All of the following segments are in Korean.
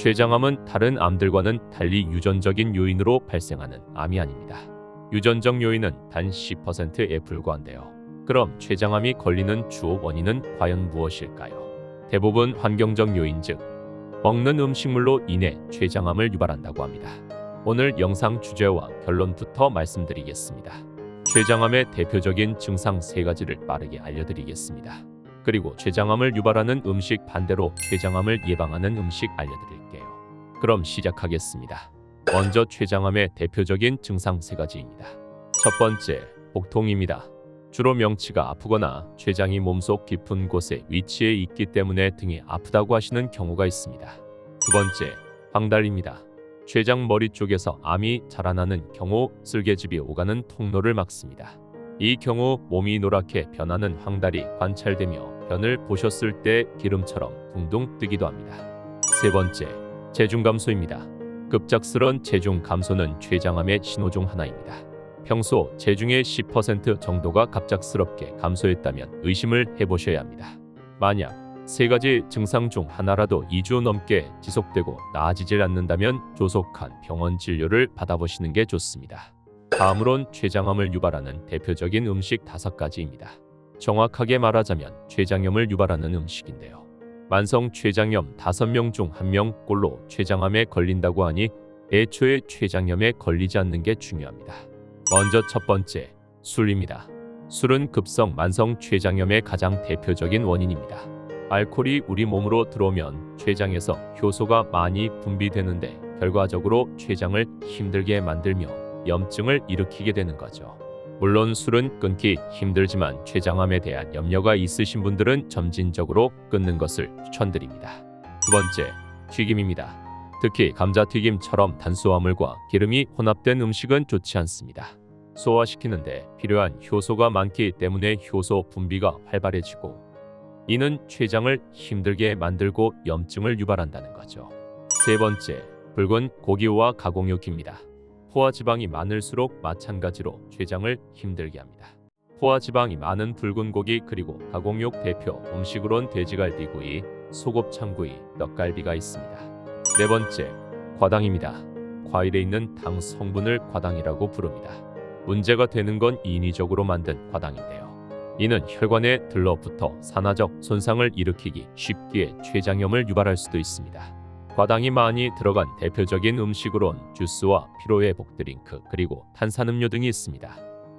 췌장암은 다른 암들과는 달리 유전적인 요인으로 발생하는 암이 아닙니다. 유전적 요인은 단 10%에 불과한데요. 그럼 췌장암이 걸리는 주요 원인은 과연 무엇일까요? 대부분 환경적 요인 즉 먹는 음식물로 인해 췌장암을 유발한다고 합니다. 오늘 영상 주제와 결론부터 말씀드리겠습니다. 췌장암의 대표적인 증상 세 가지를 빠르게 알려드리겠습니다. 그리고 췌장암을 유발하는 음식 반대로 췌장암을 예방하는 음식 알려드릴게요. 그럼 시작하겠습니다. 먼저 췌장암의 대표적인 증상 세 가지입니다. 첫 번째, 복통입니다. 주로 명치가 아프거나 췌장이 몸속 깊은 곳에 위치해 있기 때문에 등이 아프다고 하시는 경우가 있습니다. 두 번째, 황달입니다. 췌장 머리 쪽에서 암이 자라나는 경우 쓸개즙이 오가는 통로를 막습니다. 이 경우 몸이 노랗게 변하는 황달이 관찰되며 변을 보셨을 때 기름처럼 둥둥 뜨기도 합니다. 세 번째, 체중 감소입니다. 급작스런 체중 감소는 췌장암의 신호 중 하나입니다. 평소 체중의 10% 정도가 갑작스럽게 감소했다면 의심을 해보셔야 합니다. 만약 세 가지 증상 중 하나라도 2주 넘게 지속되고 나아지질 않는다면 조속한 병원 진료를 받아보시는 게 좋습니다. 다음으론 췌장암을 유발하는 대표적인 음식 다섯 가지입니다. 정확하게 말하자면 췌장염을 유발하는 음식인데요. 만성 췌장염 5명 중 1명 꼴로 췌장암에 걸린다고 하니 애초에 췌장염에 걸리지 않는 게 중요합니다. 먼저 첫 번째, 술입니다. 술은 급성 만성 췌장염의 가장 대표적인 원인입니다. 알코올이 우리 몸으로 들어오면 췌장에서 효소가 많이 분비되는데 결과적으로 췌장을 힘들게 만들며 염증을 일으키게 되는 거죠. 물론 술은 끊기 힘들지만 췌장암에 대한 염려가 있으신 분들은 점진적으로 끊는 것을 추천드립니다. 두 번째, 튀김입니다. 특히 감자튀김처럼 탄수화물과 기름이 혼합된 음식은 좋지 않습니다. 소화시키는데 필요한 효소가 많기 때문에 효소 분비가 활발해지고 이는 췌장을 힘들게 만들고 염증을 유발한다는 거죠. 세 번째, 붉은 고기와 가공육입니다. 포화 지방이 많을수록 마찬가지로 췌장을 힘들게 합니다. 포화 지방이 많은 붉은 고기 그리고 가공육 대표 음식으론 돼지갈비구이, 소곱창구이, 떡갈비가 있습니다. 네 번째, 과당입니다. 과일에 있는 당 성분을 과당이라고 부릅니다. 문제가 되는 건 인위적으로 만든 과당인데요. 이는 혈관에 들러붙어 산화적 손상을 일으키기 쉽게 췌장염을 유발할 수도 있습니다. 과당이 많이 들어간 대표적인 음식으론 주스와 피로회복 드링크 그리고 탄산음료 등이 있습니다.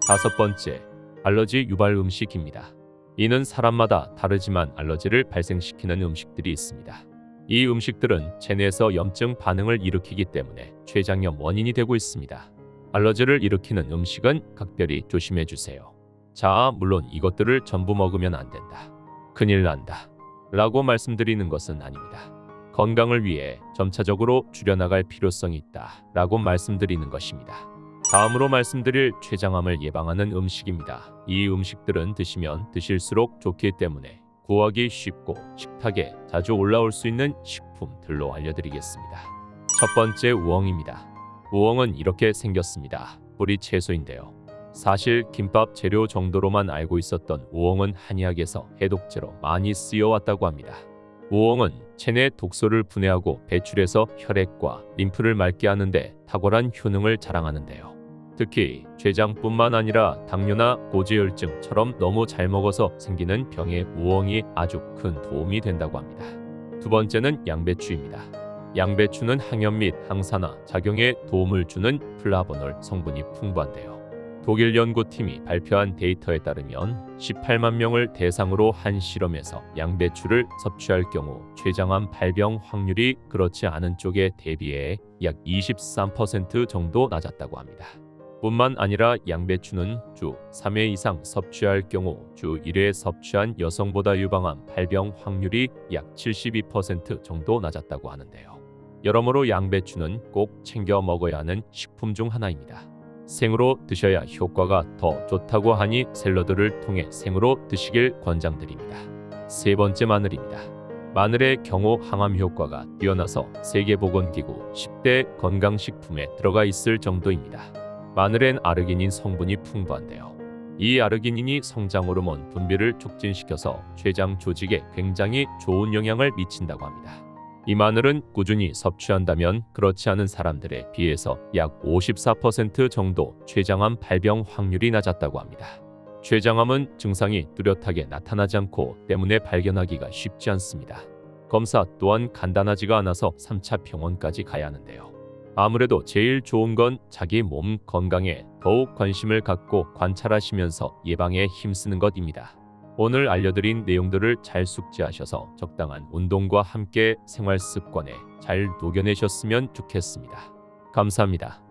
다섯 번째, 알러지 유발 음식입니다. 이는 사람마다 다르지만 알러지를 발생시키는 음식들이 있습니다. 이 음식들은 체내에서 염증 반응을 일으키기 때문에 췌장염 원인이 되고 있습니다. 알러지를 일으키는 음식은 각별히 조심해 주세요. 자, 물론 이것들을 전부 먹으면 안 된다. 큰일 난다. 라고 말씀드리는 것은 아닙니다. 건강을 위해 점차적으로 줄여나갈 필요성이 있다. 라고 말씀드리는 것입니다. 다음으로 말씀드릴 췌장암을 예방하는 음식입니다. 이 음식들은 드시면 드실수록 좋기 때문에 구하기 쉽고 식탁에 자주 올라올 수 있는 식품들로 알려드리겠습니다. 첫 번째 우엉입니다. 우엉은 이렇게 생겼습니다. 뿌리 채소인데요. 사실 김밥 재료 정도로만 알고 있었던 우엉은 한의학에서 해독제로 많이 쓰여왔다고 합니다. 우엉은 체내 독소를 분해하고 배출해서 혈액과 림프를 맑게 하는데 탁월한 효능을 자랑하는데요. 특히 췌장뿐만 아니라 당뇨나 고지혈증처럼 너무 잘 먹어서 생기는 병에 우엉이 아주 큰 도움이 된다고 합니다. 두 번째는 양배추입니다. 양배추는 항염 및 항산화 작용에 도움을 주는 플라보놀 성분이 풍부한데요. 독일 연구팀이 발표한 데이터에 따르면 18만 명을 대상으로 한 실험에서 양배추를 섭취할 경우 췌장암 발병 확률이 그렇지 않은 쪽에 대비해 약 23% 정도 낮았다고 합니다. 뿐만 아니라 양배추는 주 3회 이상 섭취할 경우 주 1회 섭취한 여성보다 유방암 발병 확률이 약 72% 정도 낮았다고 하는데요. 여러모로 양배추는 꼭 챙겨 먹어야 하는 식품 중 하나입니다. 생으로 드셔야 효과가 더 좋다고 하니 샐러드를 통해 생으로 드시길 권장드립니다. 세 번째 마늘입니다. 마늘의 경우 항암 효과가 뛰어나서 세계보건기구 10대 건강식품에 들어가 있을 정도입니다. 마늘엔 아르기닌 성분이 풍부한데요. 이 아르기닌이 성장 호르몬 분비를 촉진시켜서 췌장 조직에 굉장히 좋은 영향을 미친다고 합니다. 이 마늘은 꾸준히 섭취한다면 그렇지 않은 사람들에 비해서 약 54% 정도 췌장암 발병 확률이 낮았다고 합니다. 췌장암은 증상이 뚜렷하게 나타나지 않고 때문에 발견하기가 쉽지 않습니다. 검사 또한 간단하지가 않아서 3차 병원까지 가야 하는데요. 아무래도 제일 좋은 건 자기 몸 건강에 더욱 관심을 갖고 관찰하시면서 예방에 힘쓰는 것입니다. 오늘 알려드린 내용들을 잘 숙지하셔서 적당한 운동과 함께 생활 습관에 잘 녹여내셨으면 좋겠습니다. 감사합니다.